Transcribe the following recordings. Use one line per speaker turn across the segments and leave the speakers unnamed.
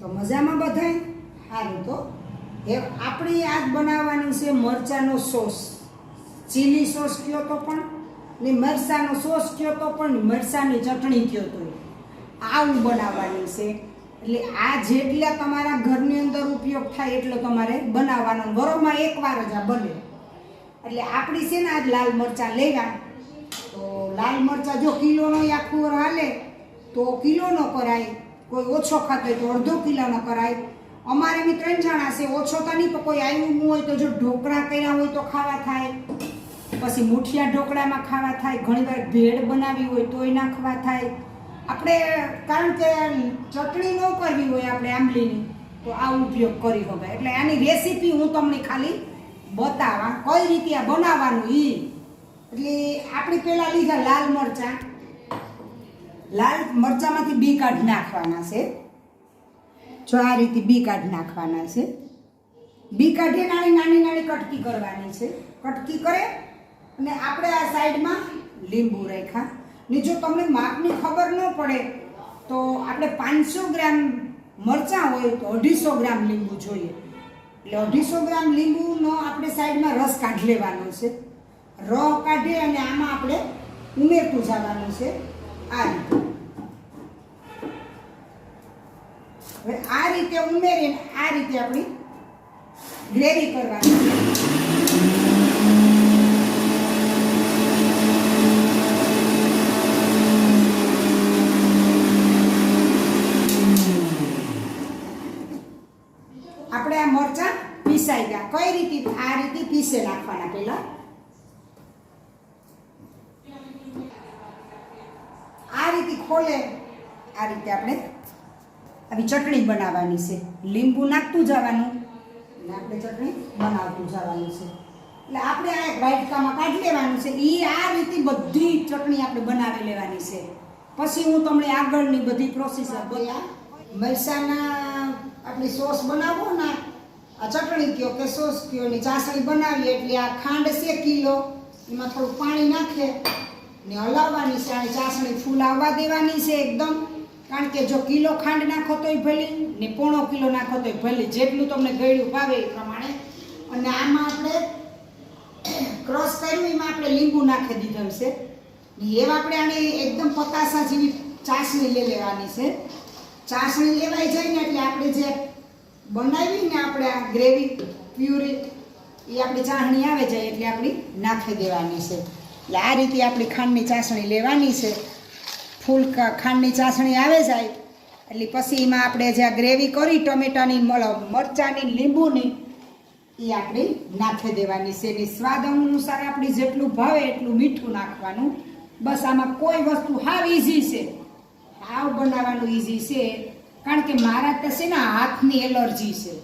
તો મજામાં બધાય? સારું તો. એ આપણી આજ બનાવવાનું છે મરચાંનો સોસ. ચીલી સોસ કયો તો પણ, ને મરચાંનો સોસ કયો તો પણ મરચાંની ચટણી કયો તો. આવું બનાવવાનું છે. એટલે આ જેટલા તમારા ઘરની અંદર ઉપયોગ થાય એટલો તમારે બનાવવાનો. વરોમાં એકવાર જ આ બને. એટલે આપણી છે ને આજ લાલ મરચાં લેવા. તો લાલ મરચાં જો કિલોનો આખું વર હાલે તો કિલોનો કરાય, કોઈ ઓછો ખાતો હોય તો અડધો કિલોનો કરાય. અમારે બી ત્રણ જણા છે, ઓછો તો નહીં, પણ કોઈ આવ્યું હોય તો જો ઢોકળા કર્યા હોય તો ખાવા થાય. પછી મુઠિયા ઢોકળામાં ખાવા થાય, ઘણીવાર ભેળ બનાવી હોય તોય નાખવા થાય. આપણે, કારણ કે ચટણી ન કરવી હોય આપણે આંબલીની, તો આ ઉપયોગ કરી હવે એટલે આની રેસીપી હું તમને ખાલી બતાવા, કઈ રીતે આ બનાવવાનું એ એટલે આપણે પહેલાં લીધા લાલ મરચાં. લાલ મરચાંમાંથી બી કાઢી નાખવાના છે. જો આ રીતે બી કાઢી નાખવાના છે. બી કાઢી નાની નાની નાની કટકી કરવાની છે. કટકી કરે અને આપણે આ સાઈડમાં લીંબુ રાખ્યા. ને જો તમને માપની ખબર ન પડે તો આપણે પાંચસો ગ્રામ મરચાં હોય તો અઢીસો ગ્રામ લીંબુ જોઈએ. એટલે અઢીસો ગ્રામ લીંબુનો આપણે સાઈડમાં રસ કાઢી લેવાનો છે. ર કાઢી અને આમાં આપણે ઉમેરતું જવાનું છે. આ રીતે. હવે આ રીતે ઉમેરીને આ રીતે આપણી ગ્રેવી કરવાની. છે આપણે આ મરચાં પીસાઈ ગયા. કઈ રીતે? આ રીતે પીસે નાખવાના પહેલા આ રીતે ખોલે. આ રીતે આપણે આવી ચટણી બનાવવાની છે. લીંબુ નાખતું જવાનું અને આપણે ચટણી બનાવતું જવાનું છે. એટલે આપણે આ એક વાટકામાં કાઢી લેવાનું છે. એ આ રીતે બધી ચટણી આપણે બનાવી લેવાની છે. પછી હું તમને આગળની બધી પ્રોસેસર બધા મરસાના આપણી સોસ બનાવો ને, આ ચટણી કયો કે સોસ કયો ચાસણી બનાવીએ એટલે આ ખાંડ છે કિલો. એમાં થોડું પાણી નાખે ને હલાવવાની છે અને ચાસણી ફૂલ આવવા દેવાની છે એકદમ. કારણ કે જો કિલો ખાંડ નાખો તોય ભલે, ને પોણો કિલો નાખો તોય ભલે. જેટલું તમને ગળ્યું ભાવે એ પ્રમાણે. અને આમાં આપણે ક્રોસ કર્યું, એમાં આપણે લીંબુ નાખી દીધું છે. એવા આપણે આને એકદમ પતાસા જેવી ચાસણી લઈ લેવાની છે. ચાસણી લેવાઈ જાય ને એટલે આપણે જે બનાવી ને આપણે આ ગ્રેવી, પ્યુરી, એ આપણી ચાસણી આવે જાય એટલે આપણી નાખી દેવાની છે. એટલે આ રીતે આપણી ખાંડની ચાસણી લેવાની છે. ફૂલ ખાંડની ચાસણી આવે જાય, એટલે પછી એમાં આપણે જે ગ્રેવી કરી, ટમેટાની મરચાંની, લીંબુની, એ આપણે નાખી દેવાની છે. એની સ્વાદ અનુસાર આપણે જેટલું ભાવે એટલું મીઠું નાખવાનું. બસ આમાં કોઈ વસ્તુ હાવ ઇઝી છે. હાવ બનાવવાનું ઇઝી છે. કારણ કે મારા તો છે ને હાથની એલર્જી છે.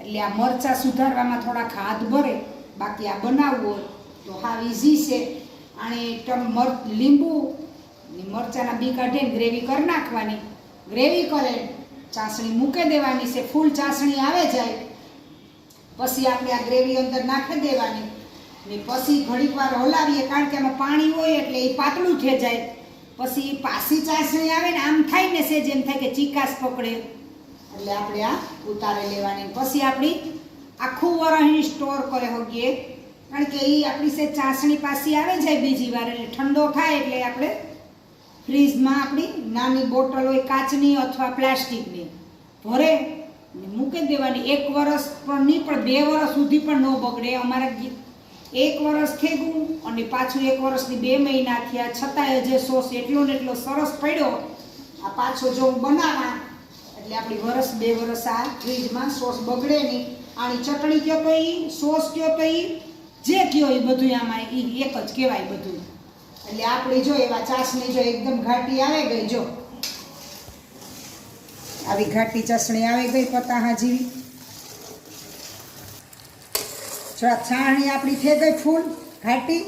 એટલે આ મરચાં સુધારવામાં થોડાક હાથ ભરે. બાકી આ બનાવવું તો હાવ ઇઝી છે. અને લીંબુ મરચાંના બી કાઢીને ગ્રેવી કરી નાખવાની. ગ્રેવી કરે, ચાસણી મૂકી દેવાની છે. ફૂલ ચાસણી આવે જાય, પછી આપણે આ ગ્રેવી અંદર નાખી દેવાની. ને પછી ઘડીક વાર હલાવીએ કારણ કે એમાં પાણી હોય એટલે એ પાતળું થઈ જાય. પછી પાસી ચાસણી આવે ને, આમ થાય ને છે જેમ થાય કે ચીકાસ પકડે. એટલે આપણે આ ઉતારી લેવાની. પછી આપણી આખું વરણી સ્ટોર કરે હોગીએ. કારણ કે એ આપણી સે ચાસણી પાસી આવે જાય બીજી વાર એટલે ઠંડો થાય એટલે આપણે ફ્રીજમાં આપણી નાની બોટલ હોય કાચની અથવા પ્લાસ્ટિકની ભરે મૂકી દેવાની. એક વરસ પણ નહીં, પણ બે વરસ સુધી પણ ન બગડે. અમારા એક વરસ થઈ ગયું અને પાછું એક વરસની બે મહિના થયા. છતાંય જે સોસ એટલો ને એટલો સરસ પડ્યો. આ પાછો જો હું બનાવા, એટલે આપણી વરસ બે વરસ આ ફ્રીજમાં સોસ બગડે નહીં. આની ચટણી કયો તો સોસ કયો તો જે કયો એ બધું આમાં એ એક જ કહેવાય બધું. એટલે આપણી જો એવા ચાસણી જો એકદમ ઘાટી આવે ગઈ, જો. આવી ઘાટી ચાસણી આવી ગઈ પતાહા જેવી. જો આ છાણી આપણી થઈ ગઈ ફૂલ ઘાટી,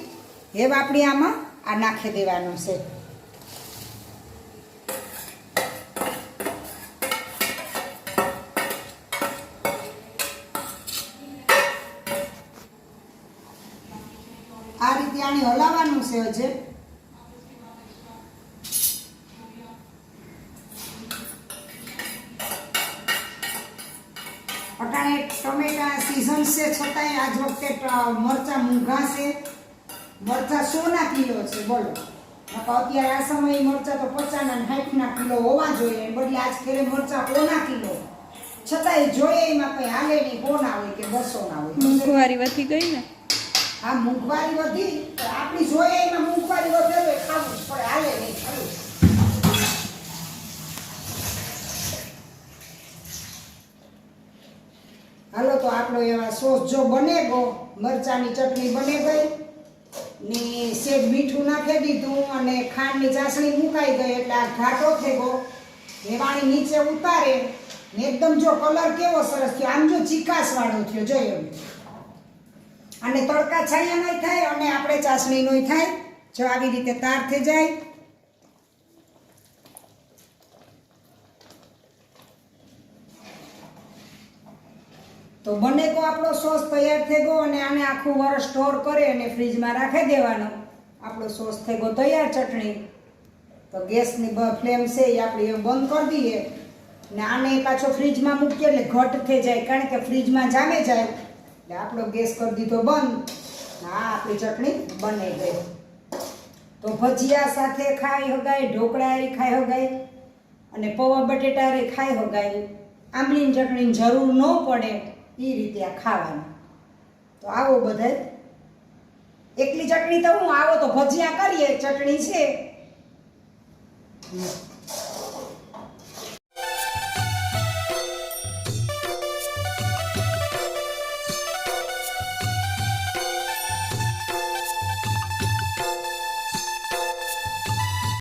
એવા આપણે આમાં આ નાખી દેવાનું છે આ રીતે આને છે હજે અટાણે ટમેટા સિઝન છે, છતાંય આજ વખતે મરચાં મૂંઘા છે. મરચાં સોના કિલો છે, બોલો. અત્યારે આ સમયે મરચાં તો પચાના ને કિલો હોવા જોઈએ બદલે આજ ખેરે મરચાં ના કિલો? છતાંય જોઈએ એમાં કંઈ હાલે નહીં પોના હોય કે બસો ના હોય.
મોંઘવારી વધી ગઈ ને?
આ મોંઘવારી વધી આપણી જોઈએ એમાં મોંઘવારી વધે તો ખાવું પણ હાલે નહીં ખાવું હાલો તો આપણો એવા સોસ જો બને, ગો, મરચાની ચટણી બને ગઈ ને શેક મીઠું નાખી દીધું અને ખાંડની ચાસણી મુકાઈ ગઈ, એટલે આ ઘાટો થઈ ગયો. એ નીચે ઉતારે. ને એકદમ જો કલર કેવો સરસ થયો, આમ જો ચીકાશ વાળો થયો જોયો અને તડકા છાયાનો થાય અને આપણે ચાસણીનો થાય. જો આવી રીતે તાર થઈ જાય. તો બને કો આપણો સોસ તૈયાર થઈ ગયો અને આને આખું વરસ સ્ટોર કરે અને ફ્રીજમાં રાખી દેવાનો. આપણો સોસ થઈ ગયો તૈયાર ચટણી. તો ગેસની ફ્લેમ છે એ આપણે બંધ કરી દઈએ. ને આને પાછો ફ્રીજમાં મૂકીએ એટલે ઘટ થઈ જાય. કારણ કે ફ્રીજમાં જામે જાય. એટલે આપણો ગેસ કરી દીધો બંધ. આ આપણી ચટણી બની ગઈ. તો ભજીયા સાથે ખાઈ હગાય ઢોકળા હારી ખાઈ હગાય અને પૌવા બટેટા રે ખાઈ હગાય આંબલીની ચટણીની જરૂર ન પડે એ રીતે આ ખાવાનું. તો આવો બધાય. એકલી ચટણી તો હું આવો તો ભજીયા કરીએ. ચટણી છે.